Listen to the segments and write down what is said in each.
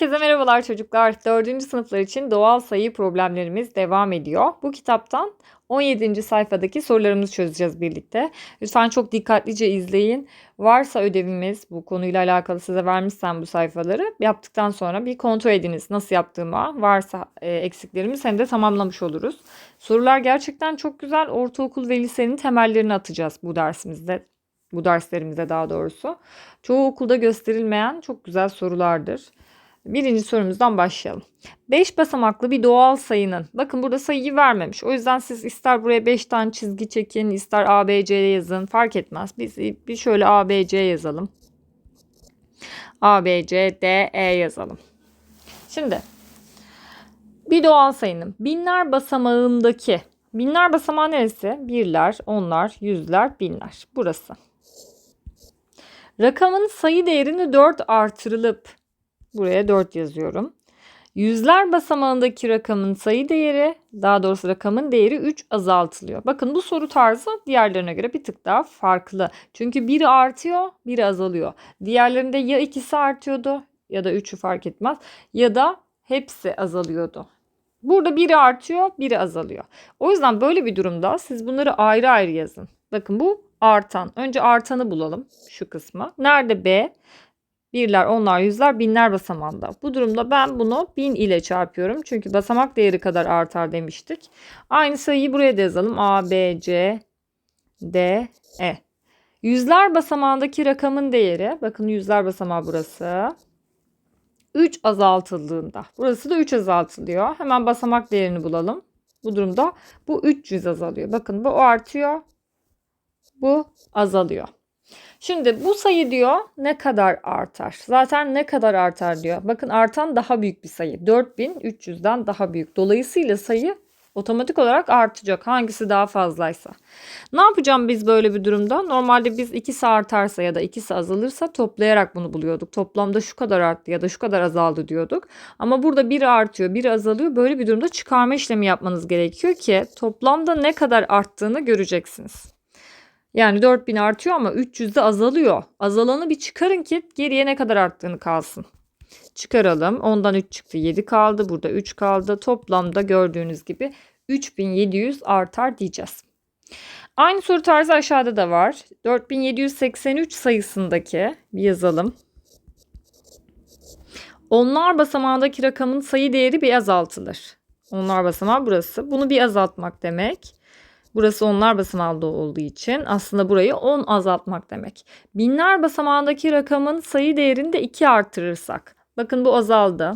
Herkese merhabalar çocuklar. 4. sınıflar için doğal sayı problemlerimiz devam ediyor. Bu kitaptan 17. sayfadaki sorularımızı çözeceğiz birlikte. Lütfen çok dikkatlice izleyin. Varsa ödevimiz bu konuyla alakalı size vermişsem bu sayfaları yaptıktan sonra bir kontrol ediniz nasıl yaptığıma. Varsa e, eksiklerimiz hem de tamamlamış oluruz. Sorular gerçekten çok güzel. Ortaokul ve lisenin temellerini atacağız bu dersimizde. Bu derslerimizde daha doğrusu. Çoğu okulda gösterilmeyen çok güzel sorulardır. Birinci sorumuzdan başlayalım. 5 basamaklı bir doğal sayının. Bakın burada sayıyı vermemiş. O yüzden siz ister buraya 5 tane çizgi çekin, ister ABC yazın. Fark etmez. Biz bir şöyle ABC yazalım. ABC, D, E yazalım. Şimdi bir doğal sayının binler basamağındaki binler basamağı neresi? Birler, onlar, yüzler, binler. Burası. Rakamın sayı değerini 4 artırılıp Buraya 4 yazıyorum. Yüzler basamağındaki rakamın sayı değeri, daha doğrusu rakamın değeri 3 azaltılıyor. Bakın bu soru tarzı diğerlerine göre bir tık daha farklı. Çünkü biri artıyor, biri azalıyor. Diğerlerinde ya ikisi artıyordu ya da üçü fark etmez ya da hepsi azalıyordu. Burada biri artıyor, biri azalıyor. O yüzden böyle bir durumda siz bunları ayrı ayrı yazın. Bakın bu artan. Önce artanı bulalım şu kısmı. Nerede B? Birler, onlar, yüzler, binler basamağında. Bu durumda ben bunu bin ile çarpıyorum. Çünkü basamak değeri kadar artar demiştik. Aynı sayıyı buraya da yazalım. A, B, C, D, E. Yüzler basamağındaki rakamın değeri, bakın yüzler basamağı burası. 3 azaltıldığında. Burası da 3 azaltılıyor. Hemen basamak değerini bulalım. Bu durumda bu 300 azalıyor. Bakın bu artıyor. Bu azalıyor. Şimdi bu sayı diyor ne kadar artar? Zaten ne kadar artar diyor. Bakın artan daha büyük bir sayı. 4300'den daha büyük. Dolayısıyla sayı otomatik olarak artacak. Hangisi daha fazlaysa. Ne yapacağım biz böyle bir durumda? Normalde biz ikisi artarsa ya da ikisi azalırsa toplayarak bunu buluyorduk. Toplamda şu kadar arttı ya da şu kadar azaldı diyorduk. Ama burada biri artıyor, biri azalıyor. Böyle bir durumda çıkarma işlemi yapmanız gerekiyor ki toplamda ne kadar arttığını göreceksiniz. Yani 4000 artıyor ama 300 de azalıyor. Azalanı bir çıkarın ki geriye ne kadar arttığını kalsın. Çıkaralım. Ondan 3 çıktı 7 kaldı. Burada 3 kaldı. Toplamda gördüğünüz gibi 3700 artar diyeceğiz. Aynı soru tarzı aşağıda da var. 4783 sayısındaki bir yazalım. Onlar basamağındaki rakamın sayı değeri bir azaltılır. Onlar basamağı burası. Bunu bir azaltmak demek. Burası onlar basamağında olduğu için aslında burayı 10 azaltmak demek. Binler basamağındaki rakamın sayı değerini de 2 artırırsak. Bakın bu azaldı.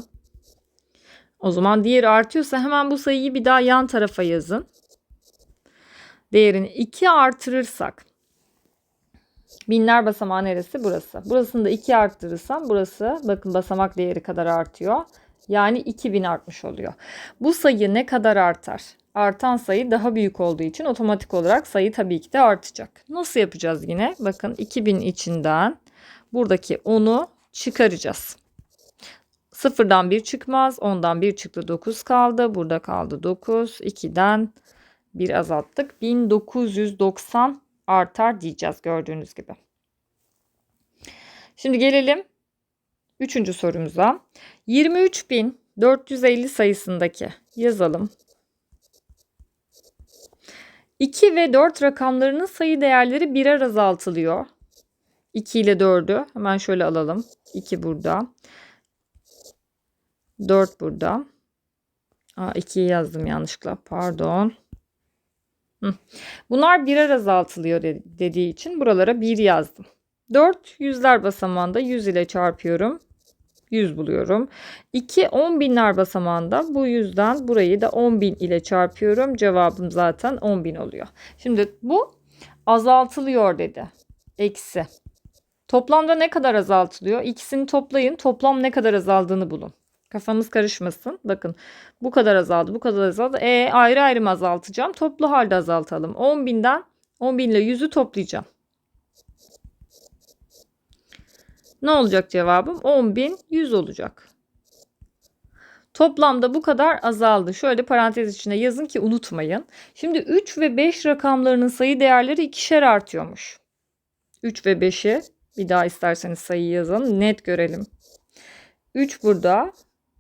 O zaman diğeri artıyorsa hemen bu sayıyı bir daha yan tarafa yazın. Değerini 2 artırırsak. Binler basamağı neresi? Burası. Burasını da 2 arttırırsam burası bakın basamak değeri kadar artıyor. Yani 2000 artmış oluyor. Bu sayı ne kadar artar? Artan sayı daha büyük olduğu için otomatik olarak sayı tabii ki de artacak. Nasıl yapacağız yine? Bakın 2000 içinden buradaki 10'u çıkaracağız. Sıfırdan 1 çıkmaz. 10'dan 1 çıktı 9 kaldı. Burada kaldı 9. 2'den 1 azalttık. 1990 artar diyeceğiz gördüğünüz gibi. Şimdi gelelim 3. sorumuza. 23.450 sayısındaki yazalım. 2 ve 4 rakamlarının sayı değerleri birer azaltılıyor. 2 ile 4'ü hemen şöyle alalım. 2 burada. 4 burada. Aa, 2'yi yazdım yanlışlıkla. Pardon. Bunlar birer azaltılıyor dediği için buralara 1 yazdım. 4 yüzler basamağında 100 ile çarpıyorum. 100 buluyorum. 2 10 binler basamağında bu yüzden burayı da 10 bin ile çarpıyorum. Cevabım zaten 10 bin oluyor. Şimdi bu azaltılıyor dedi. Eksi. Toplamda ne kadar azaltılıyor? İkisini toplayın. Toplam ne kadar azaldığını bulun. Kafamız karışmasın. Bakın bu kadar azaldı, bu kadar azaldı. E ayrı ayrı mı azaltacağım? Toplu halde azaltalım. 10 binden 10 bin ile 100'ü toplayacağım. Ne olacak cevabım? 10.100 olacak. Toplamda bu kadar azaldı. Şöyle parantez içine yazın ki unutmayın. Şimdi 3 ve 5 rakamlarının sayı değerleri ikişer artıyormuş. 3 ve 5'i bir daha isterseniz sayı yazın. Net görelim. 3 burada.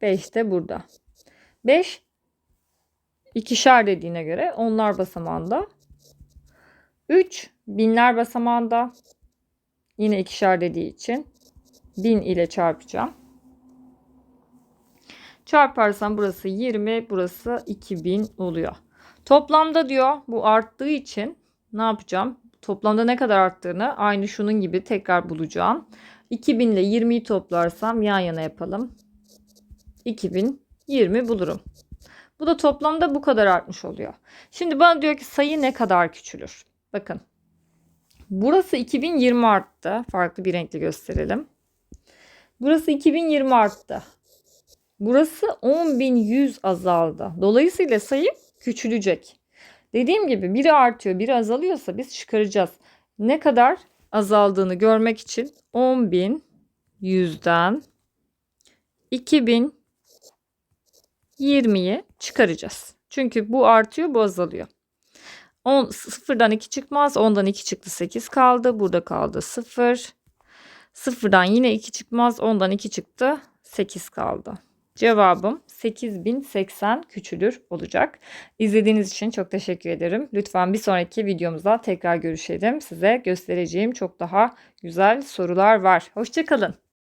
5 de burada. 5 ikişer dediğine göre onlar basamağında. 3 binler basamağında. Yine ikişer dediği için 1000 ile çarpacağım. Çarparsam burası 20, burası 2000 oluyor. Toplamda diyor bu arttığı için ne yapacağım? Toplamda ne kadar arttığını aynı şunun gibi tekrar bulacağım. 2000 ile 20'yi toplarsam yan yana yapalım. 2020 bulurum. Bu da toplamda bu kadar artmış oluyor. Şimdi bana diyor ki sayı ne kadar küçülür? Bakın. Burası 2020 arttı. Farklı bir renkle gösterelim. Burası 2020 arttı. Burası 10.100 azaldı. Dolayısıyla sayı küçülecek. Dediğim gibi biri artıyor, biri azalıyorsa biz çıkaracağız. Ne kadar azaldığını görmek için 10.100'den 2020'yi çıkaracağız. Çünkü bu artıyor, bu azalıyor. 10, sıfırdan 2 çıkmaz. 10'dan 2 çıktı 8 kaldı. Burada kaldı 0. Sıfırdan yine 2 çıkmaz. 10'dan 2 çıktı 8 kaldı. Cevabım 8080 küçülür olacak. İzlediğiniz için çok teşekkür ederim. Lütfen bir sonraki videomuzda tekrar görüşelim. Size göstereceğim çok daha güzel sorular var. Hoşçakalın.